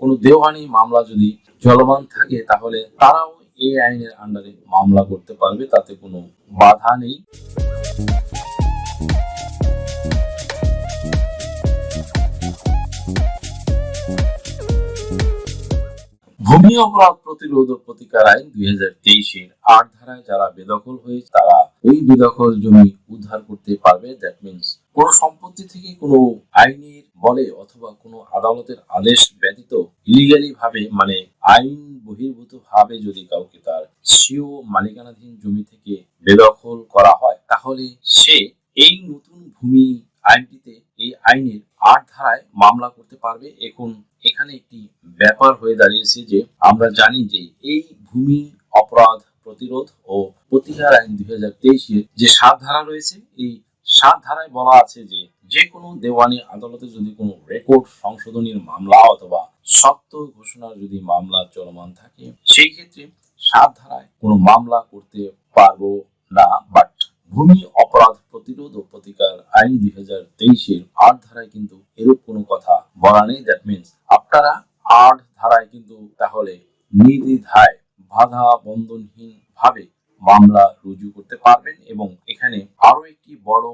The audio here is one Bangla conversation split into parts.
কোনো দেওয়ানি মামলা যদি চলমান থাকে, তাহলে তারাও এই আইনের আন্ডারে মামলা করতে পারবে, তাতে কোনো বাধা নেই। ভূমি অপরাধ প্রতিরোধ প্রতিকার আইন দুই হাজার তেইশের আট ধারায় যারা বেদখল হয়েছে, তারা ওই বেদখল জমি উদ্ধার করতে পারবে দ্যাট মিনস কোন সম্পত্তি থেকে কোনো আইনের বলে অথবা কোনো আদালতের আদেশ ব্যতীত ইলিগালি ভাবে মানে আইন বহির্ভূত ভাবে যদি কাউকে তার স্বীয় মালিকানাধীন জমি থেকে বেদখল করা হয়, তাহলে সে এই নতুন ভূমি আইনটিতে, এই আইনের আট ধারায় মামলা করতে পারবে। এখন এখানে একটি ব্যাপার হয়ে দাঁড়িয়েছে যে, আমরা জানি যে এই ভূমি অপরাধ প্রতিরোধ ও প্রতিকার আইন দুই হাজার তেইশের যে সাত ধারা রয়েছে, এই সাত ধারায় বলা আছে যে যে কোনো দেওয়ানি আদালতে যদি কোনো রেকর্ড সংশোধনীর মামলা অথবা সত্য ঘোষণার যদি মামলা চলমান থাকে সেই ক্ষেত্রে সাত ধারায় কোনো মামলা করতে পারব না। বাট ভূমি অপরাধ প্রতিরোধ ও প্রতিকার আইন দুই হাজার তেইশের আট ধারায় কিন্তু এরূপ কোনো কথা বলা নেই। দ্যাট মিনস আপনারা আট ধারায় কিন্তু তাহলে নির্দ্বিধায় বাধা বন্ধনহীন ভাবে মামলা রুজু করতে পারবেন এবং এখানে আরও একটি বড়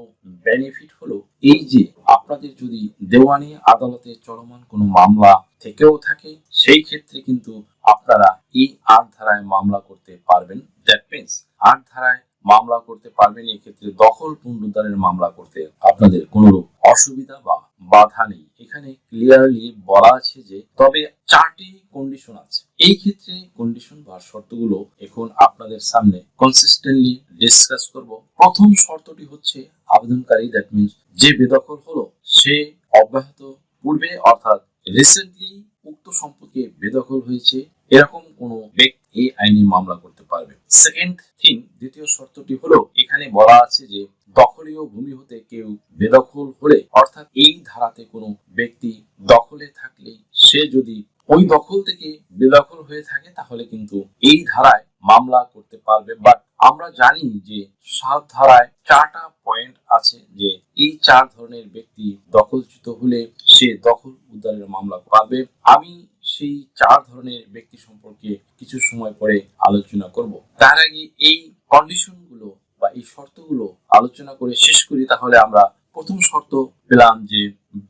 বেনিফিট হলো এই যে আপনাদের যদি দেওয়ানি আদালতে চলমান কোনো মামলা থেকেও থাকে, সেই ক্ষেত্রে কিন্তু আপনারা এই আট ধারায় মামলা করতে পারবেন। দ্যাট মিনস আট ধারায় মামলা করতে পারবেন, এক্ষেত্রে দখল পুনরুদ্ধারের মামলা করতে আপনাদের কোনো অসুবিধা বা বাধা নেই। এখানে ক্লিয়ারলি বলা আছে যে, তবে চারটি কন্ডিশন আছে। এই ক্ষেত্রে কন্ডিশন বা শর্তগুলো এখন আপনাদের সামনে কনসিস্টেন্টলি ডিসকাস করব। প্রথম শর্তটি হচ্ছে আবেদনকারী দ্যাট মিনস যে বেদখল হলো, সে অব্যাহত পূর্বে অর্থাৎ রিসেন্টলি উক্ত সম্পত্তি বেদখল হয়েছে, এরকম কোনো ব্যক্তি এই আইনে মামলা করতে পারবে। সেকেন্ড থিং দ্বিতীয় শর্তটি হলো এখানে বলা আছে যে দখলীয় ভূমি হতে কেউ বেদখল হলে অর্থাৎ এই ধারাতে কোনো ব্যক্তি দখলে থাকলে সে যদি ওই দখল থেকে বেদখল হয়ে থাকে তাহলে কিন্তু এই ধারায় মামলা করতে পারবে। বাট আমরা জানি যে সাত ধারায় চারটা পয়েন্ট আছে যে এই চার ধরনের ব্যক্তি দখলচ্যুত হলে সে দখল উদ্ধারের মামলা পারবে আমি সেই চার ধরনের ব্যক্তি সম্পর্কে কিছু সময় পরে আলোচনা করব। তার আগে এই কন্ডিশনগুলো বা এই শর্তগুলো আলোচনা করে শেষ করি, তাহলে আমরা প্রথম শর্ত পেলাম যে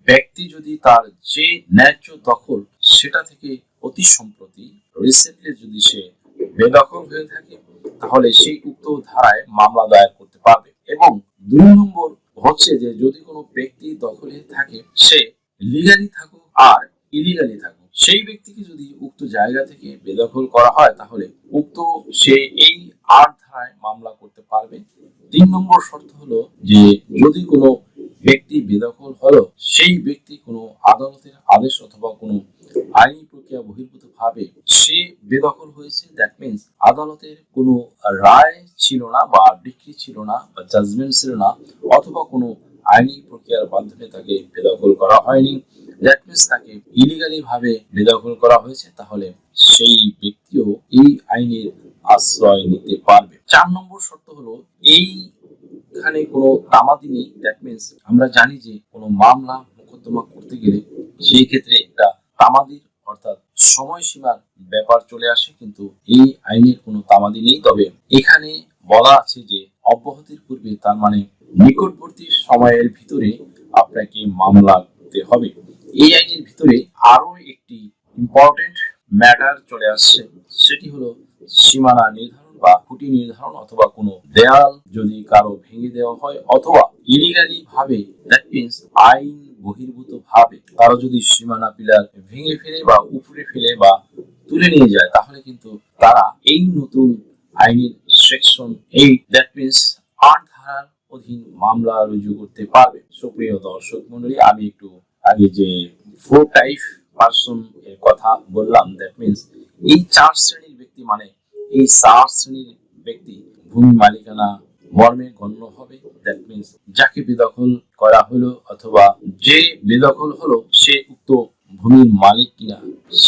ব্যক্তি যদি তার যে ন্যায্য দখল সেটা থেকে অতি সম্প্রতি রিসেন্টলি যদি সে বেদখল হয়ে থাকে, তাহলে সেই উক্ত ধারায় মামলা দায়ের করতে পারবে। এবং দুই নম্বর হচ্ছে যে যদি কোনো ব্যক্তি দখলে থাকে, সে লিগালি থাকুক আর ইলিগালি থাকুক। সেই ব্যক্তিকে যদি উক্ত জায়গা থেকে বেদখল করা হয়, তাহলে উক্ত সে এই আট ধারায় মামলা করতে পারবে। তিন নম্বর শর্ত হলো যে, যদি কোনো ব্যক্তি বেদখল হলো, সেই ব্যক্তি কোনো আদালতের আদেশ অথবা কোনো আইনি প্রক্রিয়া বহির্ভূত ভাবে সে বেদখল হয়েছে দ্যাট মিনস আদালতের কোনো রায় ছিল না বা ডিক্রি ছিল না বা জাজমেন্ট ছিল না, অথবা কোনো আইনি প্রক্রিয়ার মাধ্যমে তাকে বেদখল করা হয়নি। দ্যাট মিনস তাকে ইলিগালি ভাবে বেদখল করা হয়েছে, তাহলে সেই ব্যক্তিও এই আইনের আশ্রয় নিতে পারবে। চার নম্বর শর্ত হলো এই এখানে কোনো তামাদি নেই। দ্যাট মিনস আমরা জানি যে কোনো মামলা মোকদ্দমা করতে গেলে সেই ক্ষেত্রে একটা তামাদির অর্থাৎ সময়সীমার ব্যাপার চলে আসে, কিন্তু এই আইনের কোনো তামাদি নেই। তবে এখানে বলা আছে যে অব্যাহতির পূর্বে তার মানে নিকটবর্তী সময়ের ভিতরে আপনাকে মামলা করতে হবে। এই আইনের ভিতরে আরও একটি ইম্পর্টেন্ট ম্যাটার চলে আসছে। সেটি হলো সীমানা নির্ধারণ বা খুঁটি নির্ধারণ অথবা কোনো দেয়াল যদি কারও ভেঙে দেওয়া হয় অথবা ইলিগালি ভাবে দ্যাট মিনস আইন বহির্ভূত ভাবে কারও যদি সীমানা পিলার ভেঙে ফেলে বা উপরে ফেলে বা তুলে নিয়ে যায়, তাহলে কিন্তু তারা এই নতুন আইনের সেকশন এই দ্যাট মিনস আট ধারার অধীন মামলা রুজু করতে পারবে? সুপ্রিয় দর্শক মন্ডলী আমি একটু আগে যে ফোর টাইপ পার্সন এর কথা বললাম দ্যাট মিনস এই চার শ্রেণির ব্যক্তি মানে এই চার শ্রেণির ব্যক্তি ভূমি মালিকানা মর্মে গণ্য হবে। দ্যাট মিনস যাকে বেদখল করা হলো অথবা যে বেদখল হলো, সে উক্ত ভূমির মালিক কিনা,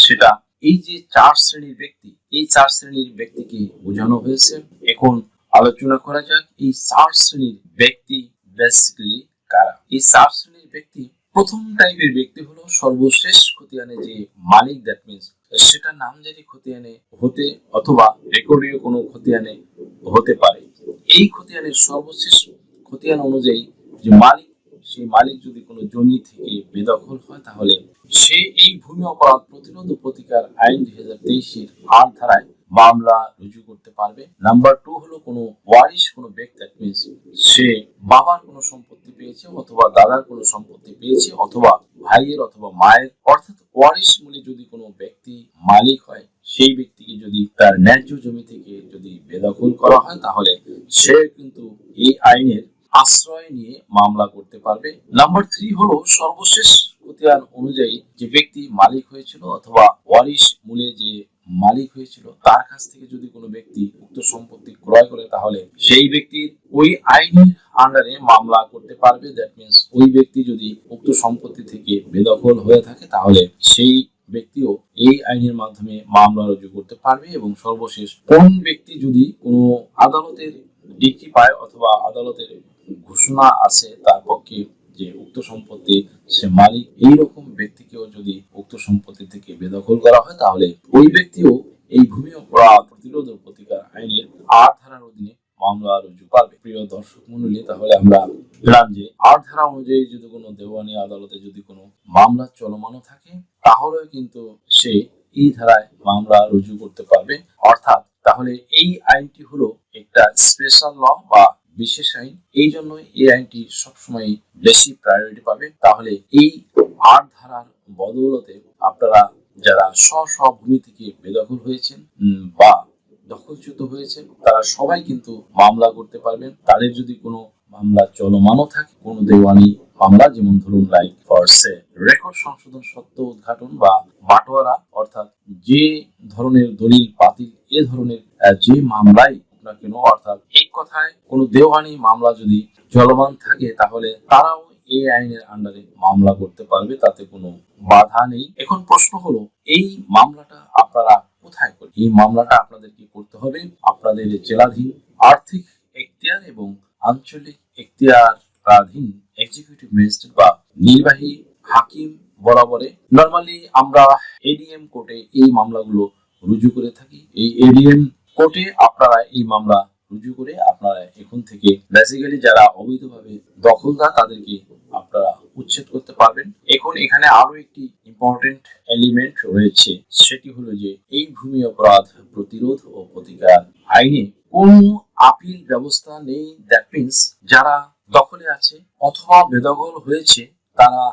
সেটা এই যে চার শ্রেণির ব্যক্তি, এই চার শ্রেণির ব্যক্তিকে বোঝানো হয়েছে। এখন আলোচনা করা যাক এই চার শ্রেণির ব্যক্তি বেসিক্যালি কারা? এই চার শ্রেণির ব্যক্তি, প্রথম টাইপের ব্যক্তি হলো সর্বশেষ খতিয়ানে যে মালিক দ্যাট মিনস সেটা নামজারি খতিয়ানে হতে অথবা রেকর্ডীয় কোনো খতিয়ানে হতে পারে। এই খতিয়ানের সর্বশেষ খতিয়ান অনুযায়ী যে মালিক, সেই মালিক যদি কোনো জমি থেকে বেদখল হয়, তাহলে সে এই ভূমি অপরাধ প্রতিরোধ প্রতিকার আইন দুই হাজার তেইশের আট ধারায় মামলা রুজু করতে পারবে। নাম্বার টু হলো কোনো ওয়ারিশ, কোনো ব্যক্তি সে বাবার কোনো সম্পত্তি পেয়েছে অথবা দাদার কোনো সম্পত্তি পেয়েছে অথবা ভাইয়ের অথবা মায়ের। অর্থাৎ ওয়ারিশ মূলে যদি কোনো ব্যক্তি মালিক হয়, সেই ব্যক্তিকে যদি তার ন্যায্য জমি থেকে যদি বেদখল করা হয়, তাহলে সে কিন্তু এই আইনের আশ্রয় নিয়ে মামলা করতে পারবে। নাম্বার থ্রি হলো সর্বশেষ অনুযায়ী যে ব্যক্তি মালিক হয়েছিল অথবা ওয়ারিশ মূলে যে মালিক হয়েছিল, তার কাছ থেকে যদি কোনো ব্যক্তি উক্ত সম্পত্তি ক্রয় করে, তাহলে সেই ব্যক্তির ওই আইনের আন্ডারে মামলা করতে পারবে। দ্যাট মিনস ওই ব্যক্তি যদি উক্ত সম্পত্তি থেকে বেদখল হয়ে থাকে, তাহলে সেই ব্যক্তিও এই আইনের মাধ্যমে মামলা রুজু করতে পারবে এবং সর্বশেষ কোন ব্যক্তি যদি কোনো আদালতের ডিগ্রি পায় অথবা আদালতের ঘোষণা আছে তার পক্ষে যে উক্ত সম্পত্তি সে মালিক এই রকম ব্যক্তিকেও যদি উক্ত সম্পত্তি থেকে বেদখল করা হয়, তাহলে ওই ব্যক্তিও এই ভূমি অপরাধ প্রতিরোধ ও প্রতিকার আইনের আট ধারার অধীনে মামলা রুজু পাবে। প্রিয় দর্শক মন্ডলী, তাহলে আমরা পেলাম যে আট ধারা অনুযায়ী যদি কোনো দেওয়ানি আদালতে যদি কোনো মামলা চলমানও থাকে, তাহলেও কিন্তু সে এই ধারায় মামলা রুজু করতে পারবে। অর্থাৎ তাহলে এই আইনটি হলো একটা স্পেশাল ল বা বিশেষ আইন, এই জন্য এই আইনটি সবসময় বেশি প্রায়োরিটি পাবে। তাহলে এই আট ধারার বদৌলতে আপনারা যারা স্ব স্ব ভূমি থেকে বেদখল হয়েছেন বা দখলচ্যুত হয়েছে তারা সবাই কিন্তু মামলা করতে পারবেন। তাদের যদি কোনো মামলা চলমানও থাকে, কোনো দেওয়ানি মামলা, যেমন ধরুন লাইক ফর সে রেকর্ড সংশোধন সত্য উদ্ঘাটন বা বাটোয়ারা অর্থাৎ যে ধরনের দলিল বাতিল, এ ধরনের যে মামলাই হোক না কেন অর্থাৎ এক কথায় কোনো দেওয়ানি মামলা যদি চলমান থাকে, তাহলে তারাও এই আইনের আন্ডারে মামলা করতে পারবে, তাতে কোনো বাধা নেই। এখন প্রশ্ন হলো, এই মামলাটা আপনারা কোথায় করবেন এই মামলাটা আপনাদেরকে করতে হবে আপনাদের জেলাধীন আর্থিক এখতিয়ার এবং আঞ্চলিক এখতিয়ারাধীন এক্সিকিউটিভ ম্যাজিস্ট্রেট বা নির্বাহী হাকিম বরাবরে। নর্মালি আমরা এডিএম কোর্টে এই মামলাগুলো রুজু করে থাকি। এই এডিএম কোর্টে আপনারা এই মামলা রুজু করে আপনারা এখন থেকে বেসিক্যালি যারা অবৈধভাবে দখলদার, তাদেরকে আপনারা উচ্ছেদ করতে পারবেন। এখন এখানে আরও একটি ইম্পর্টেন্ট এলিমেন্ট রয়েছে, সেটি হলো যে এই ভূমি অপরাধ প্রতিরোধ ও প্রতিকার আইনে কোন আপিল ব্যবস্থা নেই। দ্যাট মিনস যারা দখলে আছে অথবা বেদখল হয়েছে তারা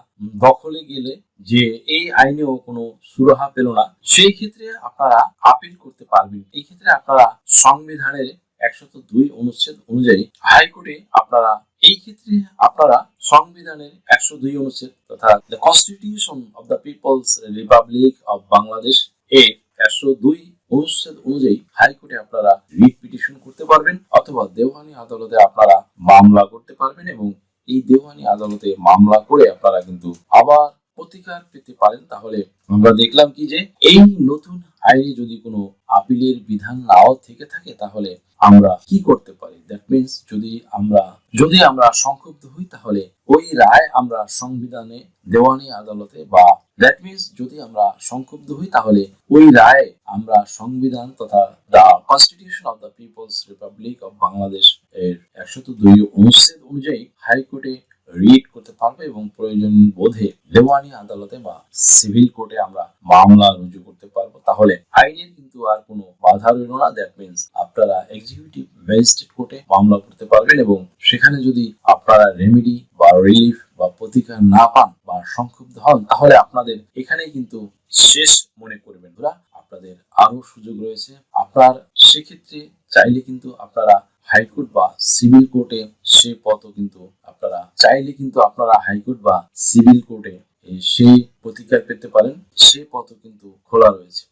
দখলে গেলে যে এই আইনেও কোনো সুরাহা পেল না, সেই ক্ষেত্রে আপনারা আপিল করতে পারবেন। এই ক্ষেত্রে আপনারা সংবিধানের একশত দুই অনুচ্ছেদ অনুযায়ী হাইকোর্টে আপনারা, এই ক্ষেত্রে আপনারা সংবিধানের একশো দুই অনুচ্ছেদ তথা the constitution of the people's republic of Bangladesh এর একশো দুই অনুচ্ছেদ অনুযায়ী হাইকোর্টে আপনারা রিট পিটিশন করতে পারবেন অথবা দেওয়ানি আদালতে আপনারা মামলা করতে পারবেন এবং এই দেওয়ানি আদালতে মামলা করে আপনারা কিন্তু আবার প্রতিকার পেতে পারেন। তাহলে আমরা দেখলাম কি যে এই নতুন আইনে যদি কোনো আপিলের বিধান নাও থেকে থাকে, তাহলে আমরা কি করতে পারি? দ্যাট মিন্স যদি আমরা যদি আমরা সংক্ষুব্ধ হই, তাহলে ওই রায় আমরা সংবিধানে, দেওয়ানি আদালতে বা দ্যাট মিন্স যদি আমরা সংক্ষুব্ধ হই, তাহলে ওই রায় আমরা সংবিধান তথা the constitution of the people's republic of Bangladesh এর একশত দুই অনুচ্ছেদ অনুযায়ী হাইকোর্টে রিট করতে পারব এবং প্রয়োজন বোধে দেওয়ানি আদালতে বা সিভিল কোর্টে আমরা মামলা রুজু করতে পারব। তাহলে আইনের কিন্তু আর কোনো বাধা রইল না। দ্যাট মিনস আপনারা এক্সিকিউটিভ ম্যাজিস্ট্রেট কোর্টে মামলা করতে পারবেন এবং সেখানে যদি আপনারা রেমেডি বা রিলিফ বা প্রতিকার না পান বা সংক্ষুব্ধ হন, তাহলে আপনাদের এখানে কিন্তু শেষ মনে করবেন। আপনাদের আরও সুযোগ রয়েছে। আপনার সেক্ষেত্রে চাইলে কিন্তু আপনারা হাইকোর্ট বা সিভিল কোর্টে সে পদ কিন্তু আপনারা চাইলে কিন্তু আপনারা হাইকোর্ট বা সিভিল কোর্টে সেই প্রতিকার পেতে পারেন। সে পথও কিন্তু খোলা রয়েছে।